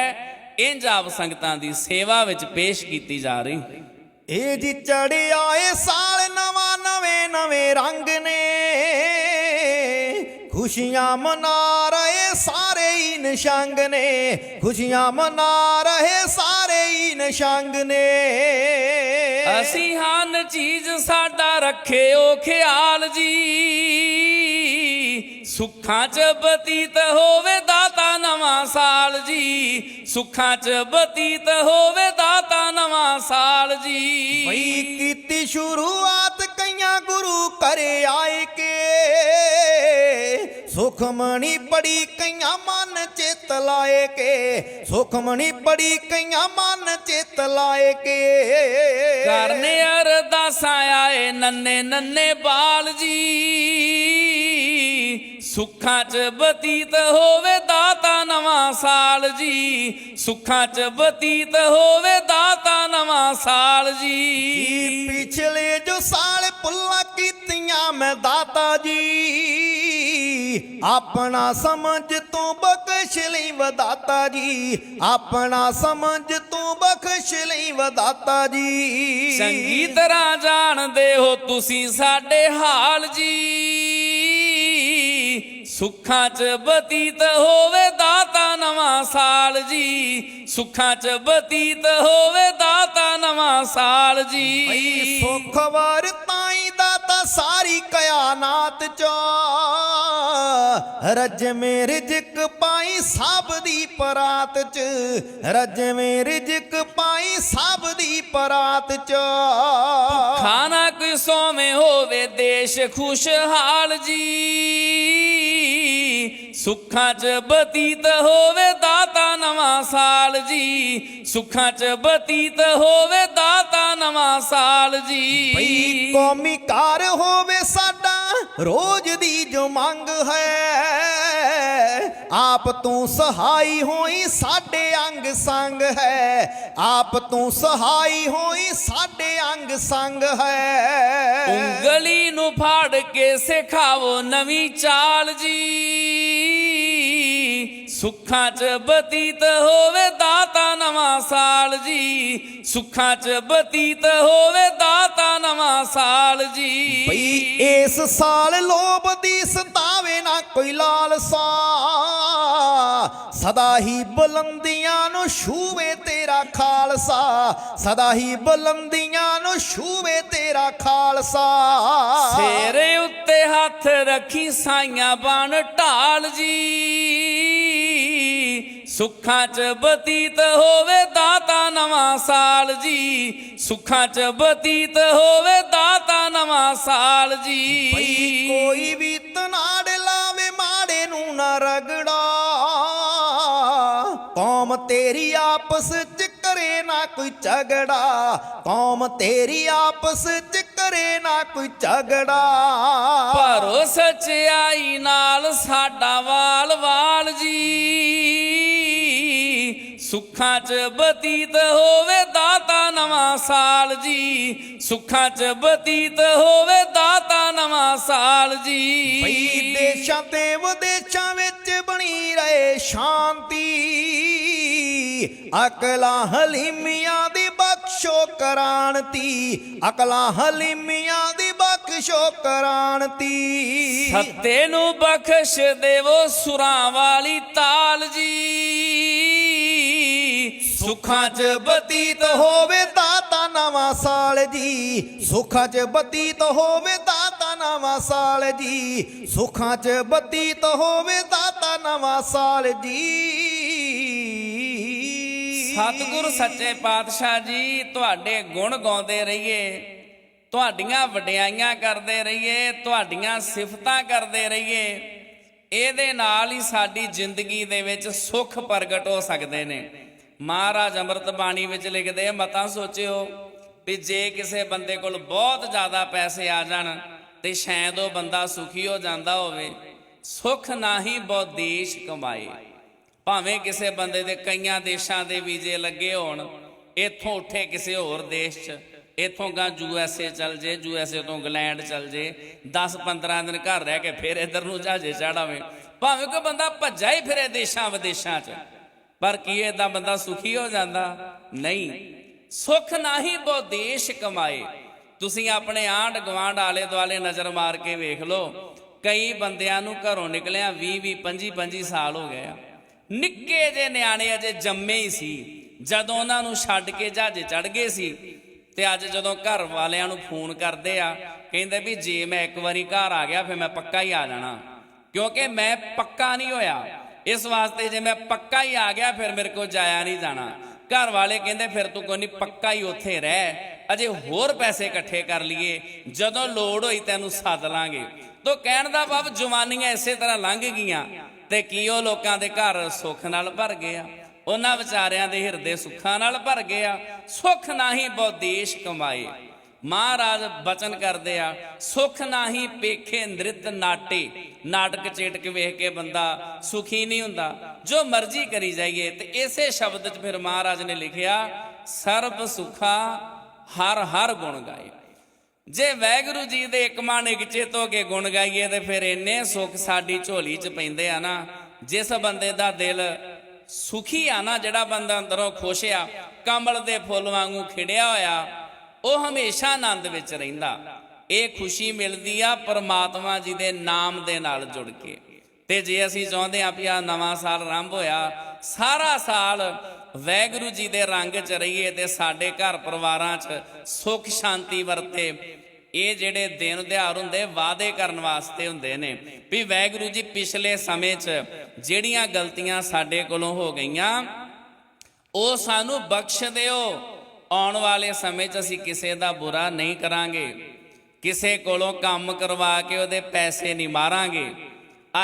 ਇੰਜ ਆਪ ਸੰਗਤਾਂ ਦੀ ਸੇਵਾ ਵਿੱਚ ਪੇਸ਼ ਕੀਤੀ ਜਾ ਰਹੀ। ਇਹ ਜੀ ਚੜਿਆ ਏ ਸਾਲ ਨਵਾਂ, ਨਵੇਂ ਨਵੇਂ ਰੰਗ ਨੇ। ਖੁਸ਼ੀਆਂ ਮਨਾ ਰਹੇ ਸਾਰੇ ਹੀ ਨਿਸ਼ੰਗ ਨੇ। ਖੁਸ਼ੀਆਂ ਮਨਾ ਰਹੇ ਸਾਰੇ ਹੀ ਨਿਸ਼ੰਗ ਨੇ। ਅਸੀਂ ਹਨ ਚੀਜ਼ ਸਾਡਾ ਰੱਖਿਓ ਖਿਆਲ ਜੀ। ਸੁੱਖਾਂ 'ਚ ਬਤੀਤ ਹੋਵੇ ਦਾਤਾ ਨਵਾਂ ਸਾਲ ਜੀ। ਸੁੱਖਾਂ 'ਚ ਬਤੀਤ ਹੋਵੇ ਦਾਤਾ ਨਵਾਂ ਸਾਲ ਜੀ। ਬਈ ਕੀਤੀ ਸ਼ੁਰੂਆਤ ਕਈਆਂ ਗੁਰੂ ਘਰੇ ਆਏ ਕੇ। ਸੁਖਮਣੀ ਪੜੀ ਕਈਆਂ ਮਨ ਚਿਤ ਲਾਏ ਕੇ ਸੁਖਮਣੀ ਪੜੀ ਕਈਆਂ ਮਨ ਚਿਤ ਲਾਏ ਕੇ। ਕਰਨੇ ਅਰਦਾਸਾਂ ਆਏ ਨੰਨੇ ਨੰਨੇ ਬਾਲ ਜੀ ਸੁੱਖਾਂ 'ਚ ਬਤੀਤ ਹੋਵੇ ਦਾਤਾ ਨਵਾਂ ਸਾਲ ਜੀ ਸੁੱਖਾਂ 'ਚ ਬਤੀਤ ਹੋਵੇ ਦਾਤਾ ਨਵਾਂ ਸਾਲ ਜੀ ਪਿਛਲੇ ਜੋ ਸਾਲ ਪੁੱਲਾ ਕੀਤੀਆਂ ਮੈਂ ਦਾਤਾ ਜੀ ਆਪਣਾ ਸਮਝ ਤੂੰ ਬਖਸ਼ ਲਈ ਵਦਾਤਾ ਜੀ। ਆਪਣਾ ਸਮਝ ਤੂੰ ਬਖਸ਼ ਲਈ ਵਦਾਤਾ ਜੀ। ਚੰਗੀ ਤਰ੍ਹਾਂ ਜਾਣਦੇ ਹੋ ਤੁਸੀਂ ਸਾਡੇ ਹਾਲ ਜੀ। ਸੁੱਖਾਂ 'ਚ ਬਤੀਤ ਹੋਵੇ ਦਾਤਾ ਨਵਾਂ ਸਾਲ ਜੀ। ਸੁੱਖਾਂ 'ਚ ਬਤੀਤ ਹੋਵੇ ਦਾਤਾ ਨਵਾਂ ਸਾਲ ਜੀ। ਸੁਖ ਵਰ ਤਾਈ ਦਾਤਾ ਸਾਰੀ ਕਿਆਨਾਤ ਚ। ਰਜ ਮੇ ਰਿਜਕ ਪਾਈ ਸਭ ਦੀ ਪਰਾਤ ਚ। ਰਜ ਮੇ ਰਿਜਕ ਪਾਈ ਸਭ ਦੀ ਪਰਾਤ ਚ। ਖਾਣਾ ਕੋਈ ਸੋਵੇਂ ਹੋਵੇ ਦੇਸ਼ ਖੁਸ਼ਹਾਲ ਜੀ। ਸੁੱਖਾਂ 'ਚ ਬਤੀਤ ਹੋਵੇ ਦਾਤਾ ਨਵਾਂ ਸਾਲ ਜੀ। ਸੁੱਖਾਂ 'ਚ ਬਤੀਤ ਹੋਵੇ ਦਾਤਾ ਨਵਾਂ ਸਾਲ ਭਈ ਜੀ ਕੌਮੀ ਕਾਰ ਹੋਵੇ ਸਾਡਾ ਰੋਜ਼ ਦੀ ਜੋ ਮੰਗ ਹੈ, ਆਪ ਤੂੰ ਸਹਾਈ ਹੋਈ ਸਾਡੇ ਅੰਗ ਸੰਗ ਹੈ। ਆਪ ਤੂੰ ਸਹਾਈ ਹੋਈ ਸਾਡੇ ਅੰਗ ਸੰਗ ਹੈ। ਉਂਗਲੀ ਨੂੰ ਫਾੜ ਕੇ ਸਿਖਾਵੋ ਨਵੀਂ ਚਾਲ ਜੀ। ਸੁੱਖਾਂ 'ਚ ਬਤੀਤ ਹੋਵੇ ਦਾਤਾ ਨਵਾਂ ਸਾਲ ਜੀ ਸੁੱਖਾਂ 'ਚ ਬਤੀਤ ਹੋਵੇ ਦਾਤਾ ਨਵਾਂ ਸਾਲ ਜੀ। ਭਈ ਇਸ ਸਾਲ ਲੋਭ ਦੀ ਸਤਾਵੇ ਨਾ ਕੋਈ ਲਾਲਸਾ। ਸਦਾ ਹੀ ਬੁਲੰਦੀਆਂ ਨੂੰ ਛੂਵੇ ਤੇਰਾ ਖਾਲਸਾ। ਸਦਾ ਹੀ ਬੁਲੰਦੀਆਂ ਨੂੰ ਛੂਵੇ ਤੇਰਾ ਖਾਲਸਾ। ਤੇਰੇ ਉੱਤੇ ਹੱਥ ਰੱਖੀ ਸਾਈਆਂ ਬਣ ਢਾਲ ਜੀ। ਸੁੱਖਾਂ 'ਚ ਬਤੀਤ ਹੋਵੇ ਦਾਤਾ ਨਵਾਂ ਸਾਲ ਜੀ। ਸੁੱਖਾਂ 'ਚ ਬਤੀਤ ਹੋਵੇ ਦਾਤਾ ਨਵਾਂ ਸਾਲ ਜੀ। ਕੋਈ ਵੀ ਤਨਾੜ ਲਾਵੇ ਮਾੜੇ ਨੂੰ ਨਾ ਰਗੜਾ। ਕੌਮ ਤੇਰੀ ਆਪਸ ਚ ਕਰੇ ਨਾ ਕੋਈ ਝਗੜਾ। ਕੌਮ ਤੇਰੀ ਆਪਸ ਚ ਕਰੇ ਨਾ ਕੋਈ ਝਗੜਾ। ਭਰੋ ਸਚਾਈ ਨਾਲ ਸਾਡਾ ਵਾਲ ਸੁੱਖਾਂ 'ਚ ਬਤੀਤ ਹੋਵੇ ਦਾਤਾ ਨਵਾਂ ਸਾਲ ਜੀ। ਸੁੱਖਾਂ 'ਚ ਬਤੀਤ ਹੋਵੇ ਦਾਤਾ ਨਵਾਂ ਸਾਲ ਜੀ। ਭਈ ਦੇਸ਼ਾਂ ਤੇ ਵਿਦੇਸ਼ਾਂ ਵਿੱਚ ਬਣੀ ਰਹੇ ਸ਼ਾਂਤੀ। ਅਕਲਾਂ ਹਲੀਮੀਆਂ ਦੀ ਬਖਸ਼ੋ ਕਰਾਣਤੀ। ਅਕਲਾਂ ਹਲੀਮੀਆਂ ਦੀ ਬਖਸ਼ੋ ਕਰਾਣਤੀ। ਸੱਤੇ ਨੂੰ ਬਖਸ਼ ਦੇਵੋ ਸੁਰਾਂ ਵਾਲੀ ਤਾਲ ਜੀ। ਸੁੱਖਾਂ 'ਚ ਬਤੀਤ ਹੋਵੇ ਦਾਤਾ ਨਵਾਂ ਸਾਲ ਜੀ। ਸੁੱਖਾਂ 'ਚ ਬਤੀਤ ਹੋਵੇ ਦਾਤਾ ਨਵਾਂ ਸਾਲ ਜੀ। ਸੁੱਖਾਂ 'ਚ ਬਤੀਤ ਹੋਵੇ ਦਾਤਾ ਨਵਾਂ ਸਾਲ ਜੀ। ਸਤਿਗੁਰ ਸੱਚੇ ਪਾਤਸ਼ਾਹ ਜੀ, ਤੁਹਾਡੇ ਗੁਣ ਗਾਉਂਦੇ ਰਹੀਏ। ਤੁਹਾਡੀਆਂ ਵਡਿਆਈਆਂ ਕਰਦੇ ਰਹੀਏ, ਤੁਹਾਡੀਆਂ ਸਿਫਤਾਂ ਕਰਦੇ ਰਹੀਏ। ਇਹਦੇ ਨਾਲ ਹੀ ਸਾਡੀ ਜ਼ਿੰਦਗੀ ਦੇ ਵਿੱਚ ਸੁੱਖ ਪ੍ਰਗਟ ਹੋ ਸਕਦੇ ਨੇ। ਮਹਾਰਾਜ ਅੰਮ੍ਰਿਤ ਬਾਣੀ ਵਿੱਚ ਲਿਖਦੇ ਆ, ਮਤਾਂ ਸੋਚਿਓ ਵੀ ਜੇ ਕਿਸੇ ਬੰਦੇ ਕੋਲ ਬਹੁਤ ਜ਼ਿਆਦਾ ਪੈਸੇ ਆ ਜਾਣ ਤੇ ਸ਼ਾਇਦ ਉਹ ਬੰਦਾ ਸੁਖੀ ਹੋ ਜਾਂਦਾ ਹੋਵੇ ਸੁਖ ਨਾਹੀ ਦੇਸ਼ ਕਮਾਏ। ਭਾਵੇਂ ਕਿਸੇ ਬੰਦੇ ਦੇ ਕਈਆਂ ਦੇਸ਼ਾਂ ਦੇ ਵੀਜ਼ੇ ਲੱਗੇ ਹੋਣ ਇੱਥੋਂ ਉੱਠੇ ਕਿਸੇ ਹੋਰ ਦੇਸ਼ 'ਚ ਇੱਥੋਂ ਗਾ ਯੂਐਸਏ ਚੱਲ ਜੇ ਯੂਐਸਏ ਤੋਂ ਇੰਗਲੈਂਡ ਚੱਲ ਜੇ 10-15 ਦਿਨ ਘਰ ਰਹਿ ਕੇ ਫਿਰ ਇੱਧਰ ਨੂੰ ਜਹਾਜ਼ੇ ਚੜਾਵੇ ਭਾਵੇਂ ਕੋਈ ਬੰਦਾ ਭੱਜਾ ਹੀ ਫਿਰੇ ਦੇਸ਼ਾਂ ਵਿਦੇਸ਼ਾਂ 'ਚ। ਪਰ ਕੀ ਇਹਦਾ ਬੰਦਾ ਸੁਖੀ ਹੋ ਜਾਂਦਾ? ਨਹੀਂ। ਸੁਖ ਨਾਹੀ ਬਹੁ ਦੇਸ਼ ਕਮਾਏ। ਤੁਸੀਂ ਆਪਣੇ ਆਂਢ ਗਵਾਂਢ ਆਲੇ ਦੁਆਲੇ ਨਜ਼ਰ ਮਾਰ ਕੇ ਵੇਖ ਲਓ। ਕਈ ਬੰਦਿਆਂ ਨੂੰ ਘਰੋਂ ਨਿਕਲਿਆ 20 20 25 25 ਸਾਲ ਹੋ ਗਏ ਆ। ਨਿੱਕੇ ਜੇ ਨਿਆਣੇ ਅਜੇ ਜੰਮੇ ਹੀ ਸੀ। ਜਦੋਂ ਉਹਨਾਂ ਨੂੰ ਛੱਡ ਕੇ ਜਹਾਜ਼ੇ ਚੜ ਗਏ ਸੀ, ਤੇ ਅੱਜ ਜਦੋਂ ਘਰ ਵਾਲਿਆਂ ਨੂੰ ਫੋਨ ਕਰਦੇ ਆ, ਕਹਿੰਦੇ ਵੀ ਜੇ ਮੈਂ ਇੱਕ ਵਾਰੀ ਘਰ ਆ ਗਿਆ, ਫਿਰ ਮੈਂ ਪੱਕਾ ਹੀ ਆ ਜਾਣਾ। ਕਿਉਂਕਿ ਮੈਂ ਪੱਕਾ ਨਹੀਂ ਹੋਇਆ। ਇਸ ਵਾਸਤੇ ਜੇ ਮੈਂ ਪੱਕਾ ਹੀ ਆ ਗਿਆ, ਫਿਰ ਮੇਰੇ ਕੋਲ ਜਾਇਆ ਨਹੀਂ ਜਾਣਾ। ਘਰ ਵਾਲੇ ਕਹਿੰਦੇ, ਫਿਰ ਤੂੰ ਕੋਈ ਨਹੀਂ, ਪੱਕਾ ਹੀ ਉੱਥੇ ਰਹਿ। ਅਜੇ ਹੋਰ ਪੈਸੇ ਇਕੱਠੇ ਕਰ ਲਈਏ। ਜਦੋਂ ਲੋੜ ਹੋਈ ਤੈਨੂੰ ਸੱਦ ਲਾਂਗੇ। ਤੋ ਕਹਿਣ ਦਾ ਭਾਵ ਜਵਾਨੀਆਂ ਇਸੇ ਤਰ੍ਹਾਂ ਲੰਘ ਗਈਆਂ ਤੇ ਕੀ ਉਹ ਲੋਕਾਂ ਦੇ ਘਰ ਸੁੱਖ ਨਾਲ ਭਰ ਗਏ ਆ ਉਹਨਾਂ ਵਿਚਾਰਿਆਂ ਦੇ ਹਿਰਦੇ ਸੁੱਖਾਂ ਨਾਲ ਭਰ ਗਏ ਆ ਸੁੱਖ ਨਾਹੀ ਬਹੁ ਦੇਸ਼ ਕਮਾਏ। ਮਹਾਰਾਜ ਬਚਨ ਕਰਦੇ ਆ, ਸੁਖ ਨਾਹੀ ਪੇਖੇ ਨ੍ਰਿਤ ਨਾਟੇ। ਨਾਟਕ ਚੇਟਕ ਵੇਖ ਕੇ ਬੰਦਾ ਸੁਖੀ ਨਹੀਂ ਹੁੰਦਾ। ਜੋ ਮਰਜ਼ੀ ਕਰੀ ਜਾਈਏ, ਤੇ ਇਸੇ ਸ਼ਬਦ 'ਚ ਫਿਰ ਮਹਾਰਾਜ ਨੇ ਲਿਖਿਆ, ਸਰਬ ਸੁਖਾ ਹਰ ਹਰ ਗੁਣ ਗਾਏ। ਜੇ ਵੈਗੁਰੂ ਜੀ ਦੇ ਇੱਕ ਮਨ ਇੱਕ ਚਿੱਤ ਹੋ ਕੇ ਗੁਣ ਗਾਈਏ, ਤੇ ਫਿਰ ਇੰਨੇ ਸੁੱਖ ਸਾਡੀ ਝੋਲੀ 'ਚ ਪੈਂਦੇ ਆ ਨਾ, ਜਿਸ ਬੰਦੇ ਦਾ ਦਿਲ ਸੁਖੀ ਆ ਨਾ, ਜਿਹੜਾ ਬੰਦਾ ਅੰਦਰੋਂ ਖੁਸ਼ ਆ ਕਮਲ ਦੇ ਫੁੱਲ ਵਾਂਗੂ ਖਿੜਿਆ ਹੋਇਆ ਉਹ ਹਮੇਸ਼ਾ ਆਨੰਦ ਵਿੱਚ ਰਹਿੰਦਾ। ਇਹ ਖੁਸ਼ੀ ਮਿਲਦੀ ਆ ਪਰਮਾਤਮਾ ਜੀ ਦੇ ਨਾਮ ਦੇ ਨਾਲ ਜੁੜ ਕੇ। ਤੇ ਜੇ ਅਸੀਂ ਚਾਹੁੰਦੇ ਆ ਵੀ ਆ ਨਵਾਂ ਸਾਲ ਆਰੰਭ ਹੋਇਆ, ਸਾਰਾ ਸਾਲ ਵੈਗੁਰੂ ਜੀ ਦੇ ਰੰਗ 'ਚ ਰਹੀਏ ਤੇ ਸਾਡੇ ਘਰ ਪਰਿਵਾਰਾਂ 'ਚ ਸੁੱਖ ਸ਼ਾਂਤੀ ਵਰਤੇ, ਇਹ ਜਿਹੜੇ ਦਿਨ ਦਿਹਾੜ ਹੁੰਦੇ, ਵਾਅਦੇ ਕਰਨ ਵਾਸਤੇ ਹੁੰਦੇ ਨੇ। ਵੀ ਵੈਗੁਰੂ ਜੀ ਪਿਛਲੇ ਸਮੇਂ 'ਚ ਜਿਹੜੀਆਂ ਗਲਤੀਆਂ ਸਾਡੇ ਕੋਲੋਂ ਹੋ ਗਈਆਂ, ਉਹ ਸਾਨੂੰ ਬਖਸ਼ ਦਿਓ। ਆਉਣ ਵਾਲੇ ਸਮੇਂ 'ਚ ਅਸੀਂ ਕਿਸੇ ਦਾ ਬੁਰਾ ਨਹੀਂ ਕਰਾਂਗੇ। ਕਿਸੇ ਕੋਲੋਂ ਕੰਮ ਕਰਵਾ ਕੇ ਉਹਦੇ ਪੈਸੇ ਨਹੀਂ ਮਾਰਾਂਗੇ।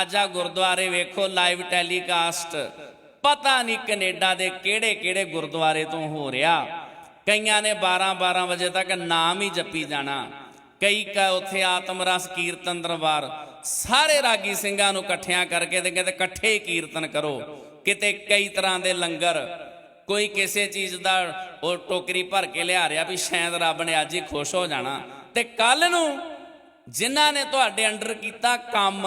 ਅੱਜ ਆ ਗੁਰਦੁਆਰੇ ਵੇਖੋ ਲਾਈਵ ਟੈਲੀਕਾਸਟ ਪਤਾ ਨਹੀਂ ਕੈਨੇਡਾ ਦੇ ਕਿਹੜੇ ਕਿਹੜੇ ਗੁਰਦੁਆਰੇ ਤੋਂ ਹੋ ਰਿਹਾ। ਕਈਆਂ ਨੇ 12 12 ਵਜੇ ਤੱਕ ਨਾਮ ਹੀ ਜਪੀ ਜਾਣਾ। ਕਈ ਕ ਉੱਥੇ ਆਤਮ ਰਸ ਕੀਰਤਨ ਦਰਬਾਰ। ਸਾਰੇ ਰਾਗੀ ਸਿੰਘਾਂ ਨੂੰ ਇਕੱਠਿਆਂ ਕਰਕੇ ਤੇ ਕਹਿੰਦੇ ਇਕੱਠੇ ਕੀਰਤਨ ਕਰੋ। ਕਿਤੇ ਕਈ ਤਰ੍ਹਾਂ ਦੇ ਲੰਗਰ ਕੋਈ ਕਿਸੇ ਚੀਜ਼ ਦਾ ਉਹ ਟੋਕਰੀ ਭਰ ਕੇ ਲਿਆ ਰਿਹਾ ਵੀ ਸ਼ਾਇਦ ਰੱਬ ਨੇ ਅੱਜ ਹੀ ਖੁਸ਼ ਹੋ ਜਾਣਾ। ਤੇ ਕੱਲ ਨੂੰ ਜਿਨ੍ਹਾਂ ਨੇ ਤੁਹਾਡੇ ਅੰਡਰ ਕੀਤਾ ਕੰਮ,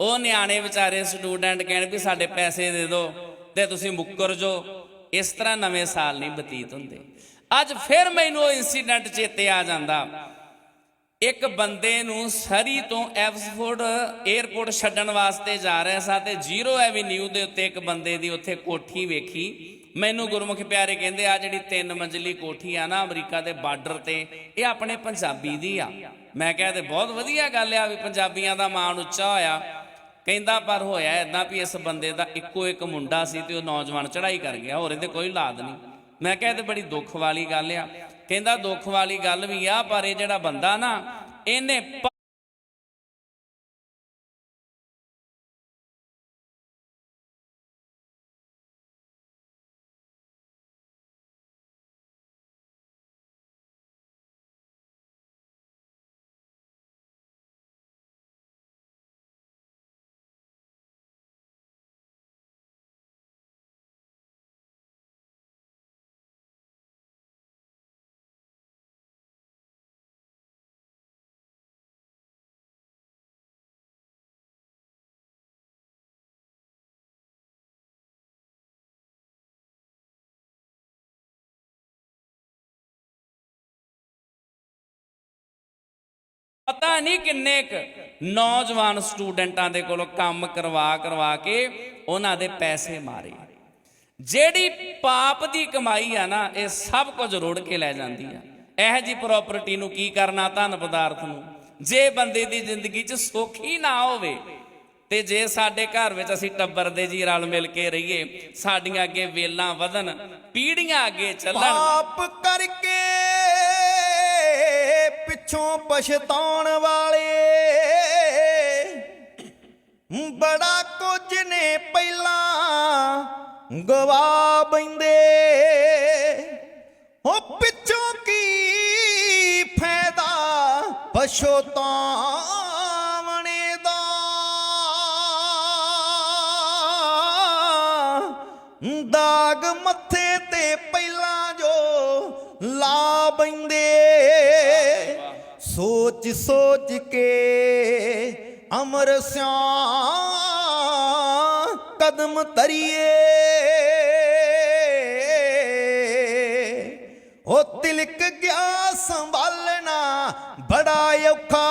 ਉਹ ਨਿਆਣੇ ਵਿਚਾਰੇ ਸਟੂਡੈਂਟ ਕਹਿਣ ਵੀ ਸਾਡੇ ਪੈਸੇ ਦੇ ਦਿਓ ਤੇ ਤੁਸੀਂ ਮੁੱਕਰ ਜੋ ਇਸ ਤਰ੍ਹਾਂ ਨਵੇਂ ਸਾਲ ਨਹੀਂ ਬਤੀਤ ਹੁੰਦੇ। ਅੱਜ ਫਿਰ ਮੈਨੂੰ ਉਹ ਇਨਸੀਡੈਂਟ ਚੇਤੇ ਆ ਜਾਂਦਾ। ਇੱਕ ਬੰਦੇ ਨੂੰ ਸਰੀ ਤੋਂ ਐਫਸਫੋਰਡ 에ਅਰਪੋਰਟ ਛੱਡਣ ਵਾਸਤੇ ਜਾ ਰਿਹਾ ਸਾਂ ਤੇ ਜ਼ੀਰੋ ਐਵੀਨਿਊ ਦੇ ਉੱਤੇ ਇੱਕ ਬੰਦੇ ਦੀ ਉੱਥੇ ਕੋਠੀ ਵੇਖੀ। ਮੈਨੂੰ ਗੁਰਮੁਖ ਪਿਆਰੇ ਕਹਿੰਦੇ ਆ ਜਿਹੜੀ ਤਿੰਨ ਮੰਜ਼ਲੀ ਕੋਠੀ ਆ ਨਾ ਅਮਰੀਕਾ ਦੇ ਬਾਰਡਰ ਤੇ, ਇਹ ਆਪਣੇ ਪੰਜਾਬੀ ਦੀ ਆ। ਮੈਂ ਕਿਹਾ ਤੇ ਬਹੁਤ ਵਧੀਆ ਗੱਲ ਆ ਵੀ ਪੰਜਾਬੀਆਂ ਦਾ ਮਾਣ ਉੱਚਾ ਹੋਇਆ। ਕਹਿੰਦਾ ਪਰ ਹੋਇਆ ਇਦਾਂ ਵੀ ਇਸ ਬੰਦੇ ਦਾ ਇੱਕੋ ਇੱਕ ਮੁੰਡਾ ਸੀ ਤੇ ਉਹ ਨੌਜਵਾਨ ਚੜਾਈ ਕਰ ਗਿਆ, ਹੋਰ ਇਹਦੇ ਕੋਈ ਲਾਦ ਨਹੀਂ। ਮੈਂ ਕਿਹਾ ਤੇ ਬੜੀ ਦੁੱਖ ਵਾਲੀ ਗੱਲ ਆ। ਕਹਿੰਦਾ ਦੁੱਖ ਵਾਲੀ ਗੱਲ ਵੀ ਆ, ਪਰ ਇਹ ਜਿਹੜਾ ਬੰਦਾ ਨਾ, ਇਹਨੇ ਪਤਾ ਨਹੀਂ ਕਿੰਨੇ ਕ ਨੌਜਵਾਨ ਸਟੂਡੈਂਟਾਂ ਦੇ ਕੋਲੋਂ ਕੰਮ ਕਰਵਾ ਕਰਵਾ ਕੇ ਉਹਨਾਂ ਦੇ ਪੈਸੇ ਮਾਰੇ। ਜਿਹੜੀ ਪਾਪ ਦੀ ਕਮਾਈ ਆ ਨਾ, ਇਹ ਸਭ ਕੁਝ ਰੋੜ ਕੇ ਲੈ ਜਾਂਦੀ ਆ। ਇਹ ਜੀ ਪ੍ਰਾਪਰਟੀ ਨੂੰ ਕੀ ਕਰਨਾ ਧਨ ਪਦਾਰਥ ਨੂੰ? ਜੇ ਬੰਦੇ ਦੀ ਜ਼ਿੰਦਗੀ 'ਚ ਸੁੱਖ ਹੀ ਨਾ ਹੋਵੇ ਤੇ ਜੇ ਸਾਡੇ ਘਰ ਵਿੱਚ ਅਸੀਂ ਟੱਬਰ ਦੇ ਜੀ ਰਲ ਮਿਲ ਕੇ ਰਹੀਏ, ਸਾਡੀਆਂ ਅੱਗੇ ਵੇਲਾਂ ਵਧਣ ਪੀੜੀਆਂ ਅੱਗੇ ਚੱਲਣ। ਪਾਪ ਕਰਕੇ ਪਿੱਛੋਂ ਪਛਤਾਉਣ ਵਾਲੇ। ਬੜਾ ਕੁਝ ਨੇ ਪਹਿਲਾਂ ਗਵਾ ਬੈਂਦੇ। ਹੋ ਪਿੱਛੋਂ ਕੀ ਫਾਇਦਾ ਪਛਤਾਵਣੇ ਦਾ। ਦਾਗ ਮੱਥੇ ਤੇ ਪਹਿਲਾਂ ਜੋ ਲਾ ਬੈਂਦੇ। ਸੋਚ ਸੋਚ ਕੇ ਅਮਰ ਸਿਆ ਕਦਮ ਤਰੀਏ ਉਹ ਤਿਲਕ ਗਿਆ ਸੰਭਾਲਣਾ ਬੜਾ ਔਖਾ।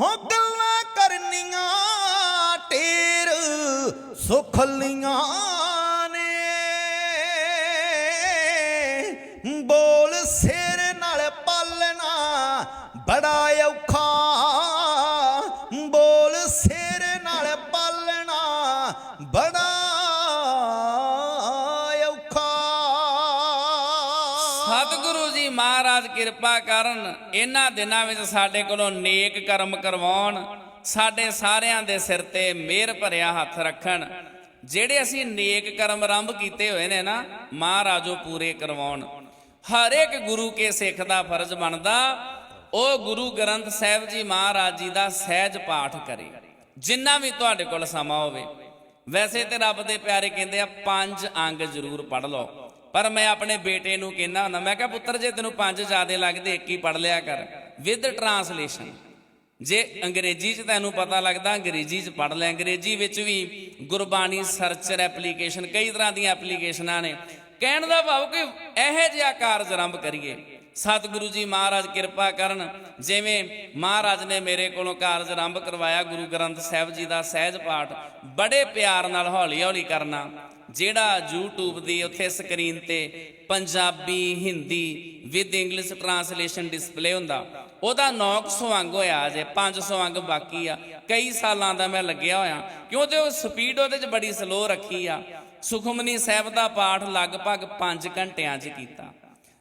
ਹੋ ਗੱਲਾਂ ਕਰਨੀਆਂ, ਢੇਰ ਸੁਖਲੀਆਂ ਨੇ ਇਹਨਾਂ ਦਿਨਾਂ ਵਿੱਚ ਸਾਡੇ ਕੋਲੋਂ ਨੇਕ ਕਰਮ ਕਰਵਾਉਣ, ਸਾਡੇ ਸਾਰਿਆਂ ਦੇ ਸਿਰ ਤੇ ਮਿਹਰ ਭਰਿਆ ਹੱਥ ਰੱਖਣ। ਜਿਹੜੇ ਅਸੀਂ ਨੇਕ ਕਰਮ ਆਰੰਭ ਕੀਤੇ ਹੋਏ ਨੇ ਨਾ, ਮਹਾਰਾਜੋ ਪੂਰੇ ਕਰਵਾਉਣ। ਹਰ ਇੱਕ ਗੁਰੂ ਕੇ ਸਿੱਖ ਦਾ ਫਰਜ਼ ਬਣਦਾ, ਉਹ ਗੁਰੂ ਗ੍ਰੰਥ ਸਾਹਿਬ ਜੀ ਮਹਾਰਾਜ ਜੀ ਦਾ ਸਹਿਜ ਪਾਠ ਕਰੇ। ਜਿੰਨਾ ਵੀ ਤੁਹਾਡੇ ਕੋਲ ਸਮਾਂ ਹੋਵੇ। ਵੈਸੇ ਤੇ ਰੱਬ ਦੇ ਪਿਆਰੇ ਕਹਿੰਦੇ ਆ, ਪੰਜ ਅੰਗ ਜ਼ਰੂਰ ਪੜ ਲਓ। ਪਰ ਮੈਂ ਆਪਣੇ ਬੇਟੇ ਨੂੰ ਕਹਿੰਦਾ ਹੁੰਦਾ, ਮੈਂ ਕਿਹਾ ਪੁੱਤਰ, ਜੇ ਤੈਨੂੰ ਪੰਜ ਜ਼ਿਆਦੇ ਲੱਗਦੇ, ਇੱਕ ਹੀ ਪੜ ਲਿਆ ਕਰ। ਵਿਦ ਟਰਾਂਸਲੇਸ਼ਨ ਜੇ ਅੰਗਰੇਜ਼ੀ 'ਚ ਤੈਨੂੰ ਪਤਾ ਲੱਗਦਾ, ਅੰਗਰੇਜ਼ੀ 'ਚ ਪੜ ਲੈ। ਅੰਗਰੇਜ਼ੀ ਵਿੱਚ ਵੀ ਗੁਰਬਾਣੀ ਸਰਚਰ ਐਪਲੀਕੇਸ਼ਨ ਕਈ ਤਰ੍ਹਾਂ ਦੀਆਂ ਐਪਲੀਕੇਸ਼ਨਾਂ ਨੇ। ਕਹਿਣ ਦਾ ਭਾਵ ਕਿ ਇਹੋ ਜਿਹਾ ਕਾਰਜ ਆਰੰਭ ਕਰੀਏ। ਸਤਿਗੁਰੂ ਜੀ ਮਹਾਰਾਜ ਕਿਰਪਾ ਕਰਨ, ਜਿਵੇਂ ਮਹਾਰਾਜ ਨੇ ਮੇਰੇ ਕੋਲੋਂ ਕਾਰਜ ਆਰੰਭ ਕਰਵਾਇਆ, ਗੁਰੂ ਗ੍ਰੰਥ ਸਾਹਿਬ ਜੀ ਦਾ ਸਹਿਜ ਪਾਠ, ਬੜੇ ਪਿਆਰ ਨਾਲ ਹੌਲੀ ਹੌਲੀ ਕਰਨਾ। ਜਿਹੜਾ YouTube ਦੀ ਉੱਥੇ ਸਕਰੀਨ ਤੇ Punjabi Hindi with English translation display ਹੁੰਦਾ, ਉਹਦਾ 900 ਅੰਗ ਹੋਇਆ ਜੇ 500 ਅੰਗ ਬਾਕੀ ਆ। ਕਈ ਸਾਲਾਂ ਦਾ ਮੈਂ ਲੱਗਿਆ ਹੋਇਆ ਕਿਉਂਕਿ ਉਹ ਸਪੀਡ ਉਹਦੇ 'ਚ ਬੜੀ ਸਲੋ ਰੱਖੀ ਆ। ਸੁਖਮਨੀ ਸਾਹਿਬ ਦਾ ਪਾਠ ਲਗਭਗ 5 ਘੰਟਿਆਂ 'ਚ ਕੀਤਾ।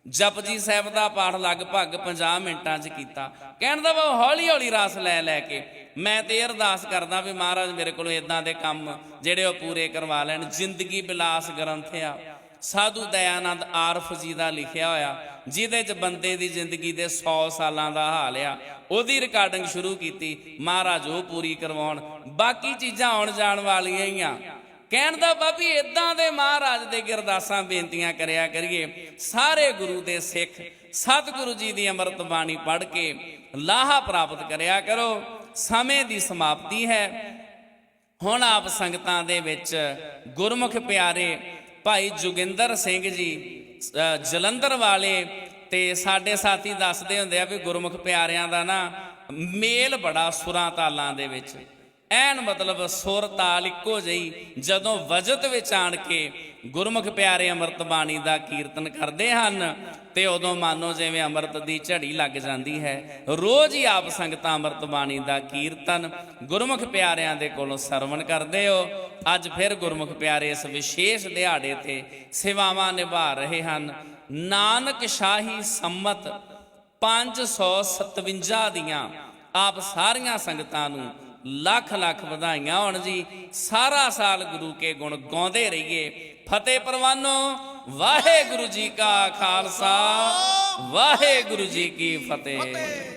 ਜਪਜੀ ਸਾਹਿਬ ਦਾ ਪਾਠ ਲਗਭਗ 50 ਮਿੰਟਾਂ 'ਚ ਕੀਤਾ। ਕਹਿਣ ਦਾ ਵਾ ਹੌਲੀ ਹੌਲੀ ਰਸ ਲੈ ਲੈ ਕੇ ਮੈਂ ਤੇ ਇਹ ਅਰਦਾਸ ਕਰਦਾ ਵੀ ਮਹਾਰਾਜ ਮੇਰੇ ਕੋਲੋਂ ਇਦਾਂ ਦੇ ਕੰਮ ਜਿਹੜੇ ਉਹ ਪੂਰੇ ਕਰਵਾ ਲੈਣ। ਜ਼ਿੰਦਗੀ ਬਿਲਾਸ ਗ੍ਰੰਥ ਆ ਸਾਧੂ ਦਇਆਨੰਦ ਆਰਫ ਜੀ ਦਾ ਲਿਖਿਆ ਹੋਇਆ, ਜਿਹਦੇ 'ਚ ਬੰਦੇ ਦੀ ਜ਼ਿੰਦਗੀ ਦੇ 100 ਸਾਲਾਂ ਦਾ ਹਾਲ ਆ। ਉਹਦੀ ਰਿਕਾਰਡਿੰਗ ਸ਼ੁਰੂ ਕੀਤੀ, ਮਹਾਰਾਜ ਉਹ ਪੂਰੀ ਕਰਵਾਉਣ। ਬਾਕੀ ਚੀਜ਼ਾਂ ਆਉਣ ਜਾਣ ਵਾਲੀਆਂ ਹੀ ਆ। ਕਹਿਣ ਦਾ ਬਾਬੀ ਇਦਾਂ ਦੇ ਮਹਾਰਾਜ ਦੇ ਗਿਰਦਾਸਾਂ ਬੇਨਤੀਆਂ ਕਰਿਆ ਕਰੀਏ। ਸਾਰੇ ਗੁਰੂ ਦੇ ਸਿੱਖ, ਸਤਿਗੁਰੂ ਜੀ ਦੀ ਅੰਮ੍ਰਿਤ ਬਾਣੀ ਪੜ੍ਹ ਕੇ ਲਾਹਾ ਪ੍ਰਾਪਤ ਕਰਿਆ ਕਰੋ। ਸਮੇਂ ਦੀ ਸਮਾਪਤੀ ਹੈ। ਹੁਣ ਆਪ ਸੰਗਤਾਂ ਦੇ ਵਿੱਚ ਗੁਰਮੁਖ ਪਿਆਰੇ ਭਾਈ ਜੋਗਿੰਦਰ ਸਿੰਘ ਜੀ ਜਲੰਧਰ ਵਾਲੇ ਤੇ ਸਾਡੇ ਸਾਥੀ ਦੱਸਦੇ ਹੁੰਦੇ ਆ ਵੀ ਗੁਰਮੁਖ ਪਿਆਰਿਆਂ ਦਾ ਨਾ ਮੇਲ ਬੜਾ ਸੁਰਾਂ ਤਾਲਾਂ ਦੇ ਵਿੱਚ। ਐਨ ਮਤਲਬ ਸੁਰ ਤਾਲ ਇੱਕੋ ਜਿਹੀ, ਜਦੋਂ ਵਜਤ ਵਿੱਚ ਆਣ ਕੇ ਗੁਰਮੁਖ ਪਿਆਰੇ ਅੰਮ੍ਰਿਤ ਬਾਣੀ ਦਾ ਕੀਰਤਨ ਕਰਦੇ ਹਨ, ਤੇ ਉਦੋਂ ਮਾਨੋ ਜਿਵੇਂ ਅੰਮ੍ਰਿਤ ਦੀ ਝੜੀ ਲੱਗ ਜਾਂਦੀ ਹੈ। ਰੋਜ਼ ਹੀ ਆਪ ਸੰਗਤਾਂ ਅੰਮ੍ਰਿਤ ਬਾਣੀ ਦਾ ਕੀਰਤਨ ਗੁਰਮੁਖ ਪਿਆਰਿਆਂ ਦੇ ਕੋਲੋਂ ਸਰਵਣ ਕਰਦੇ ਹੋ। ਅੱਜ ਫਿਰ ਗੁਰਮੁਖ ਪਿਆਰੇ ਇਸ ਵਿਸ਼ੇਸ਼ ਦਿਹਾੜੇ ਤੇ ਸੇਵਾਵਾਂ ਨਿਭਾ ਰਹੇ ਹਨ। ਨਾਨਕ ਸ਼ਾਹੀ ਸੰਮਤ 557 ਦੀਆਂ ਆਪ ਸਾਰੀਆਂ ਸੰਗਤਾਂ ਨੂੰ ਲੱਖ ਲੱਖ ਵਧਾਈਆਂ ਹੋਣ ਜੀ। ਸਾਰਾ ਸਾਲ ਗੁਰੂ ਕੇ ਗੁਣ ਗਾਉਂਦੇ ਰਹੀਏ। ਫਤਿਹ ਪ੍ਰਵਾਨੋ, ਵਾਹਿਗੁਰੂ ਜੀ ਕਾ ਖਾਲਸਾ। ਵਾਹਿਗੁਰੂ ਜੀ ਕੀ ਫਤਿਹ।